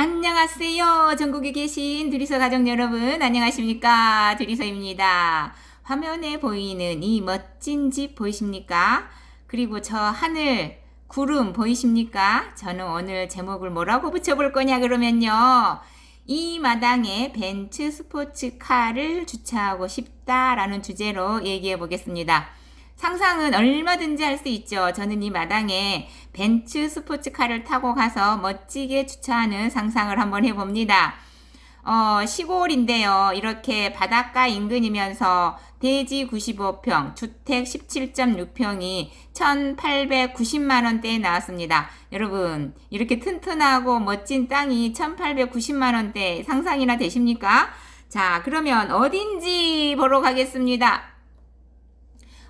안녕하세요. 전국에 계신 두리서 가족 여러분, 안녕하십니까? 두리서입니다. 화면에 보이는 이 멋진 집 보이십니까? 그리고 저 하늘, 구름 보이십니까? 저는 오늘 제목을 뭐라고 붙여볼 거냐 그러면요. 이 마당에 벤츠 스포츠카를 주차하고 싶다라는 주제로 얘기해 보겠습니다. 상상은 얼마든지 할 수 있죠. 저는 이 마당에 벤츠 스포츠카를 타고 가서 멋지게 주차하는 상상을 한번 해봅니다. 어, 시골인데요. 이렇게 바닷가 인근이면서 대지 95평, 주택 17.6평이 1,890만원대에 나왔습니다. 여러분, 이렇게 튼튼하고 멋진 땅이 1,890만원대 상상이나 되십니까? 자, 그러면 어딘지 보러 가겠습니다.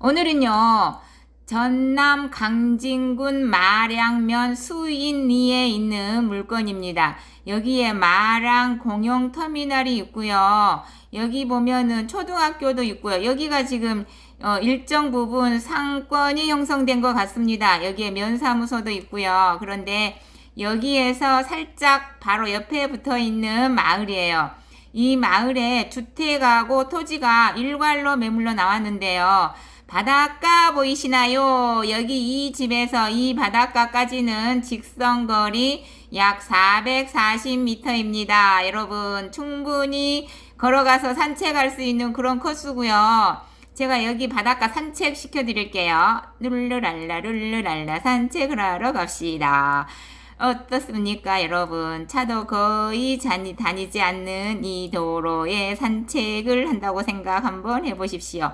오늘은요, 전남 강진군 마량면 수인리에 있는 물건입니다. 여기에 마랑 공영 터미널이 있고요. 여기 보면은 초등학교도 있고요. 여기가 지금 어, 일정 부분 상권이 형성된 것 같습니다. 여기에 면사무소도 있고요. 그런데 여기에서 살짝 바로 옆에 붙어 있는 마을이에요. 이 마을에 주택하고 토지가 일괄로 매물로 나왔는데요. 바닷가 보이시나요? 여기 이 집에서 이 바닷가까지는 직선거리 약 440m입니다. 여러분, 충분히 걸어가서 산책할 수 있는 그런 코스고요. 제가 여기 바닷가 산책 시켜드릴게요. 룰루랄라, 룰루랄라, 산책을 하러 갑시다. 어떻습니까, 여러분? 차도 거의 다니, 다니지 않는 이 도로에 산책을 한다고 생각 한번 해보십시오.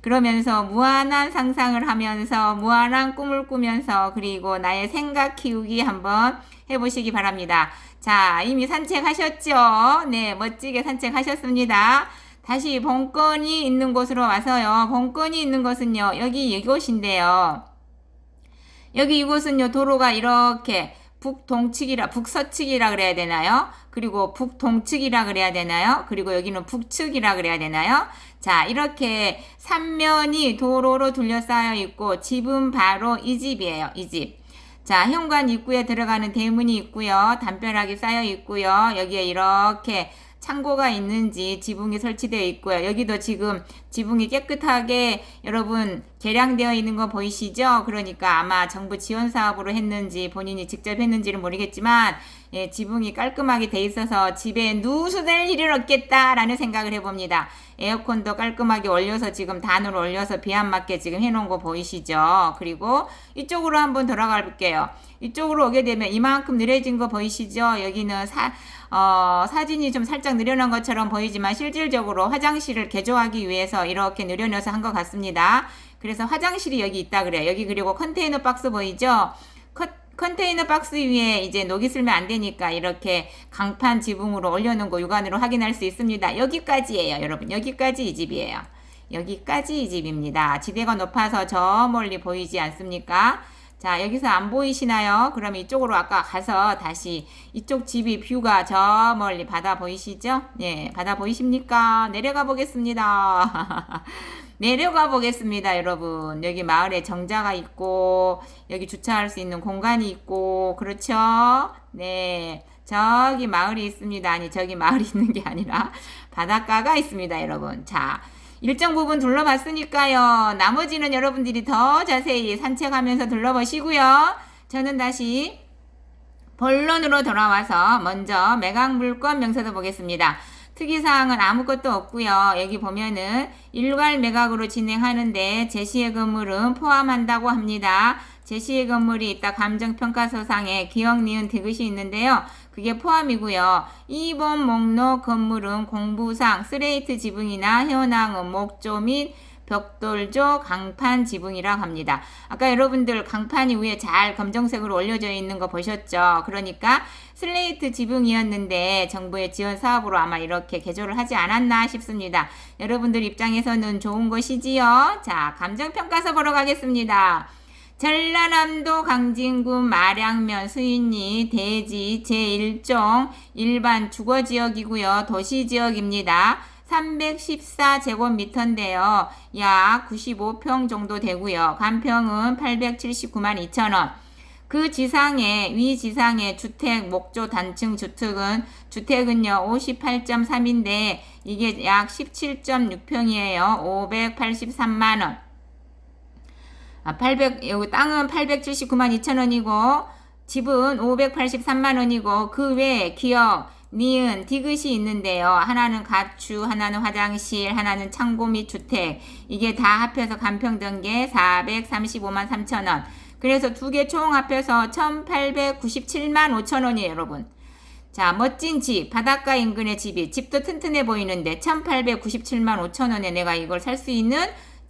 그러면서 무한한 상상을 하면서 무한한 꿈을 꾸면서 그리고 나의 생각 키우기 한번 해보시기 바랍니다. 자, 이미 산책하셨죠? 네, 멋지게 산책하셨습니다. 다시 본건이 있는 곳으로 와서요. 본건이 있는 곳은요, 여기 이곳인데요. 여기 이곳은요, 도로가 이렇게 북동측이라, 북서측이라 그래야 되나요? 그리고 북동측이라 그래야 되나요? 그리고 여기는 북측이라 그래야 되나요? 자, 이렇게 삼면이 도로로 둘러싸여 있고 집은 바로 이 집이에요. 이 집. 자, 현관 입구에 들어가는 대문이 있고요. 담벼락이 쌓여 있고요. 여기에 이렇게 창고가 있는지 지붕이 설치되어 있고요. 여기도 지금 지붕이 깨끗하게 여러분 개량되어 있는 거 보이시죠? 그러니까 아마 정부 지원 사업으로 했는지 본인이 직접 했는지는 모르겠지만 예, 지붕이 깔끔하게 돼 있어서 집에 누수될 일은 없겠다라는 생각을 해봅니다. 에어컨도 깔끔하게 올려서 지금 단으로 올려서 비 안 맞게 지금 해놓은 거 보이시죠? 그리고 이쪽으로 한번 돌아가 볼게요. 이쪽으로 오게 되면 이만큼 느려진 거 보이시죠? 여기는 사, 어, 사진이 좀 살짝 느려놓은 것처럼 보이지만 실질적으로 화장실을 개조하기 위해서 이렇게 느려놓아서 한 것 같습니다. 그래서 화장실이 여기 있다 그래요. 여기 그리고 컨테이너 박스 보이죠? 컨, 컨테이너 박스 위에 이제 녹이 쓸면 안 되니까 이렇게 강판 지붕으로 올려놓은 거 육안으로 확인할 수 있습니다. 여기까지예요, 여러분. 여기까지 이 집이에요. 여기까지 이 집입니다. 지대가 높아서 저 멀리 보이지 않습니까? 자, 여기서 안 보이시나요? 그럼 이쪽으로 아까 가서 다시 이쪽 집이 뷰가 저 멀리 바다 보이시죠? 네, 바다 보이십니까? 내려가 보겠습니다. 내려가 보겠습니다, 여러분. 여기 마을에 정자가 있고, 여기 주차할 수 있는 공간이 있고, 그렇죠? 네. 저기 마을이 있습니다. 아니, 저기 마을이 있는 게 아니라 바닷가가 있습니다, 여러분. 자, 일정 부분 둘러봤으니까요. 나머지는 여러분들이 더 자세히 산책하면서 둘러보시고요. 저는 다시 본론으로 돌아와서 먼저 매각 물건 명세서 보겠습니다. 특이사항은 아무것도 없고요. 여기 보면은 일괄 매각으로 진행하는데 제시의 건물은 포함한다고 합니다. 제시의 건물이 있다 감정평가서상에 기억, 니은, 디귿이 있는데요. 그게 포함이고요. 2번 목록 건물은 공부상 스레이트 지붕이나 현황은 목조 및 벽돌조 강판 지붕이라고 합니다. 아까 여러분들 강판이 위에 잘 검정색으로 올려져 있는 거 보셨죠? 그러니까 슬레이트 지붕이었는데 정부의 지원 사업으로 아마 이렇게 개조를 하지 않았나 싶습니다. 여러분들 입장에서는 좋은 것이지요? 자, 감정평가서 보러 가겠습니다. 전라남도 강진군 마량면 수인리 대지 제1종 일반 주거지역이고요. 도시지역입니다. 314제곱미터인데요. 약 95평 정도 되고요. 간평은 879만 2천원. 그 지상에 위 지상의 주택 목조 단층 주택은 주택은요 58.3인데 이게 약 17.6평이에요. 583만 원. 아, 800 여기 땅은 879만 2천 원이고 집은 583만 원이고 그 외에 기억 니은 디귿이 있는데요. 하나는 가축, 하나는 화장실, 하나는 창고 및 주택. 이게 다 합해서 간평된 게 435만 3천 원. 그래서 두 개 총 합해서 1897만 5천 원이에요, 여러분. 자, 멋진 집, 바닷가 인근의 집이 집도 튼튼해 보이는데 1897만 5천 원에 내가 이걸 살 수 있는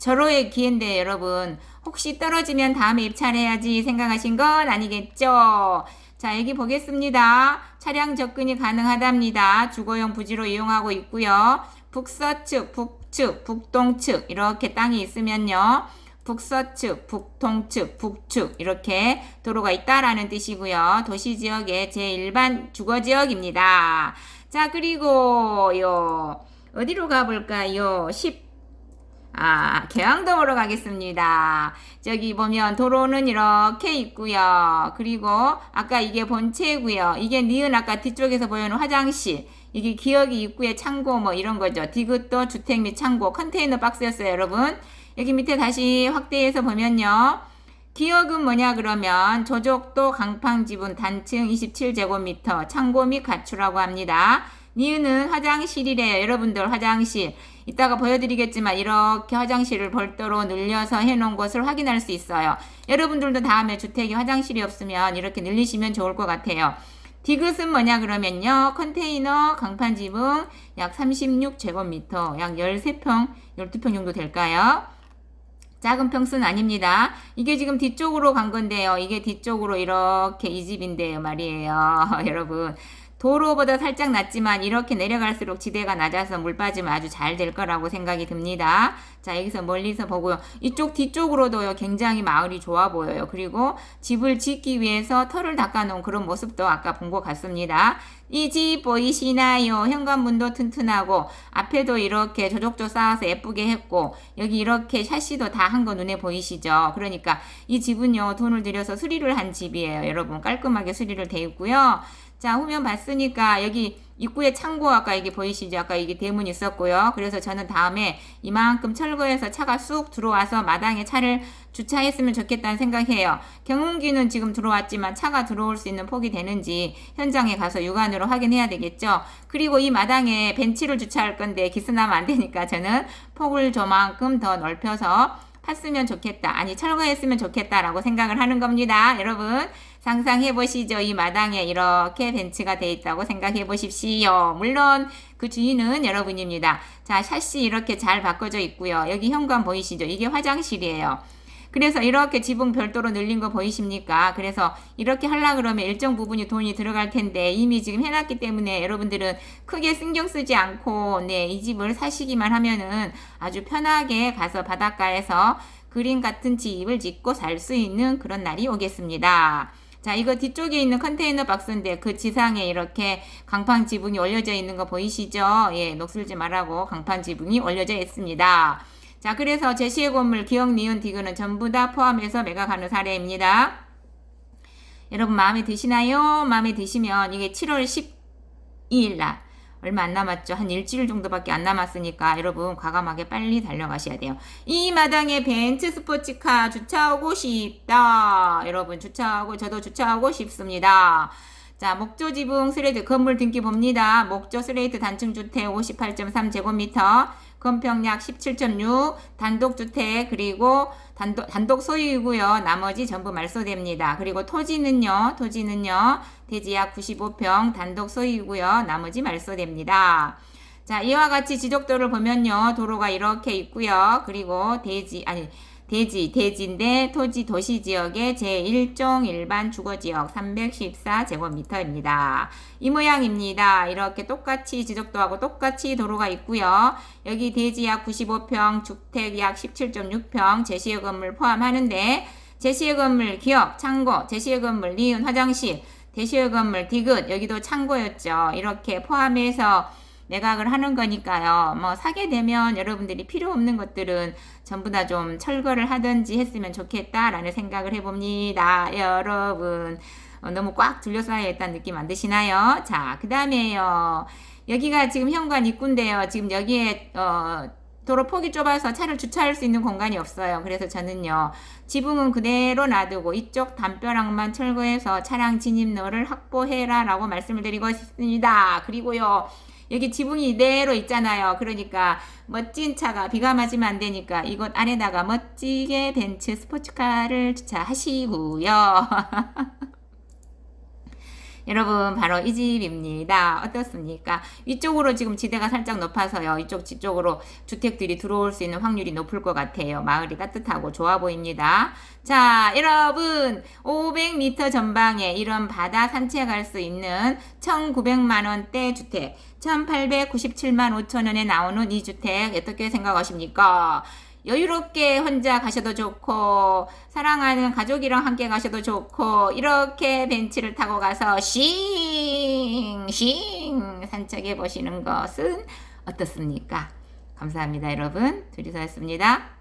절호의 기회인데 여러분 혹시 떨어지면 다음에 입찰해야지 생각하신 건 아니겠죠? 자, 여기 보겠습니다. 차량 접근이 가능하답니다. 주거용 부지로 이용하고 있고요. 북서측, 북측, 북동측 이렇게 땅이 있으면요. 북서측, 북동측, 북측 이렇게 도로가 있다라는 뜻이고요. 도시 지역의 제1반 주거 지역입니다. 자, 그리고 요 어디로 가볼까요? 10 아, 개항동으로 가겠습니다. 저기 보면 도로는 이렇게 있고요. 그리고 아까 이게 본체고요. 이게 니은 아까 뒤쪽에서 보이는 화장실. 이게 기억이 입구에 창고 뭐 이런 거죠. 디귿도 주택 및 창고 컨테이너 박스였어요, 여러분. 여기 밑에 다시 확대해서 보면요. 기억은 뭐냐 그러면 조족도 강판 지분 단층 27제곱미터 창고 및 가추라고 합니다. 니은은 화장실이래요. 여러분들 화장실. 이따가 보여드리겠지만 이렇게 화장실을 별도로 늘려서 해놓은 것을 확인할 수 있어요. 여러분들도 다음에 주택에 화장실이 없으면 이렇게 늘리시면 좋을 것 같아요. 디귿은 뭐냐 그러면요. 컨테이너 강판 지붕 약 36제곱미터 약 13평 12평 정도 될까요? 작은 평수는 아닙니다. 이게 지금 뒤쪽으로 간 건데요. 이게 뒤쪽으로 이렇게 이 집인데요. 말이에요. 여러분. 도로보다 살짝 낮지만 이렇게 내려갈수록 지대가 낮아서 물 빠지면 아주 잘 될 거라고 생각이 듭니다. 자, 여기서 멀리서 보고요. 이쪽 뒤쪽으로도요, 굉장히 마을이 좋아 보여요. 그리고 집을 짓기 위해서 털을 닦아놓은 그런 모습도 아까 본 것 같습니다. 이 집 보이시나요? 현관문도 튼튼하고, 앞에도 이렇게 조족조 쌓아서 예쁘게 했고, 여기 이렇게 샤시도 다 한 거 눈에 보이시죠? 그러니까 이 집은요, 돈을 들여서 수리를 한 집이에요. 여러분, 깔끔하게 수리를 돼 있고요. 자, 후면 봤으니까 여기 입구에 창고 아까 이게 보이시죠? 아까 이게 대문이 있었고요. 그래서 저는 다음에 이만큼 철거해서 차가 쑥 들어와서 마당에 차를 주차했으면 좋겠다는 생각해요. 경운기는 지금 들어왔지만 차가 들어올 수 있는 폭이 되는지 현장에 가서 육안으로 확인해야 되겠죠. 그리고 이 마당에 벤치를 주차할 건데 기스나면 안 되니까 저는 폭을 저만큼 더 넓혀서 팠으면 좋겠다. 아니, 철거했으면 좋겠다라고 생각을 하는 겁니다. 여러분, 상상해 보시죠. 이 마당에 이렇게 벤치가 돼 있다고 생각해 보십시오. 물론 그 주인은 여러분입니다. 자, 샷시 이렇게 잘 바꿔져 있고요. 여기 현관 보이시죠? 이게 화장실이에요. 그래서 이렇게 지붕 별도로 늘린 거 보이십니까? 그래서 이렇게 하려 그러면 일정 부분이 돈이 들어갈 텐데 이미 지금 해놨기 때문에 여러분들은 크게 신경 쓰지 않고 네, 이 집을 사시기만 하면은 아주 편하게 가서 바닷가에서 그림 같은 집을 짓고 살 수 있는 그런 날이 오겠습니다. 자, 이거 뒤쪽에 있는 컨테이너 박스인데 그 지상에 이렇게 강판 지붕이 올려져 있는 거 보이시죠? 예, 녹슬지 말라고 강판 지붕이 올려져 있습니다. 자, 그래서 제시의 건물 기억, 니은, 디귿은 전부 다 포함해서 매각하는 사례입니다. 여러분 마음에 드시나요? 마음에 드시면 이게 7월 12일 날 얼마 안 남았죠. 한 일주일 정도밖에 안 남았으니까 여러분 과감하게 빨리 달려가셔야 돼요. 이 마당에 벤츠 스포츠카 주차하고 싶다. 여러분 주차하고 저도 주차하고 싶습니다. 자, 목조 지붕 스레이트 건물 등기 봅니다. 목조 스레이트 단층 주택 58.3제곱미터, 건평약 17.6, 단독 주택 그리고 단독 단독 소유이고요. 나머지 전부 말소됩니다. 그리고 토지는요. 토지는요. 대지약 95평 단독 소유이고요. 나머지 말소됩니다. 자, 이와 같이 지적도를 보면요. 도로가 이렇게 있고요. 그리고 대지 아니 대지, 대지인데 토지 도시 지역의 제1종 일반 주거 지역 314제곱미터입니다. 이 모양입니다. 이렇게 똑같이 지적도하고 똑같이 도로가 있고요. 여기 대지 약 95평, 주택 약 17.6평, 제시의 건물 포함하는데 제시의 건물 기업, 창고, 제시의 건물 니은 화장실, 대시의 건물 디귿 여기도 창고였죠. 이렇게 포함해서 매각을 하는 거니까요. 뭐 사게 되면 여러분들이 필요 없는 것들은 전부 다 좀 철거를 하든지 했으면 좋겠다라는 생각을 해봅니다. 여러분. 어, 너무 꽉 둘러싸여 있다는 느낌 안 드시나요? 자, 그 다음에요. 여기가 지금 현관 입구인데요. 지금 여기에, 어, 도로 폭이 좁아서 차를 주차할 수 있는 공간이 없어요. 그래서 저는요, 지붕은 그대로 놔두고 이쪽 담벼락만 철거해서 차량 진입로를 확보해라 라고 말씀을 드리고 싶습니다. 그리고요, 여기 지붕이 이대로 있잖아요. 그러니까 멋진 차가 비가 맞으면 안 되니까 이곳 안에다가 멋지게 벤츠 스포츠카를 주차하시고요. 여러분 바로 이 집입니다. 어떻습니까? 위쪽으로 지금 지대가 살짝 높아서요. 이쪽 뒤쪽으로 주택들이 들어올 수 있는 확률이 높을 것 같아요. 마을이 따뜻하고 좋아 보입니다. 자, 여러분 500m 전방에 이런 바다 산책할 수 있는 1,900만 원대 주택, 1,897만 5천 원에 나오는 이 주택 어떻게 생각하십니까? 여유롭게 혼자 가셔도 좋고 사랑하는 가족이랑 함께 가셔도 좋고 이렇게 벤츠를 타고 가서 싱싱 산책해 보시는 것은 어떻습니까? 감사합니다 여러분 둘이서였습니다.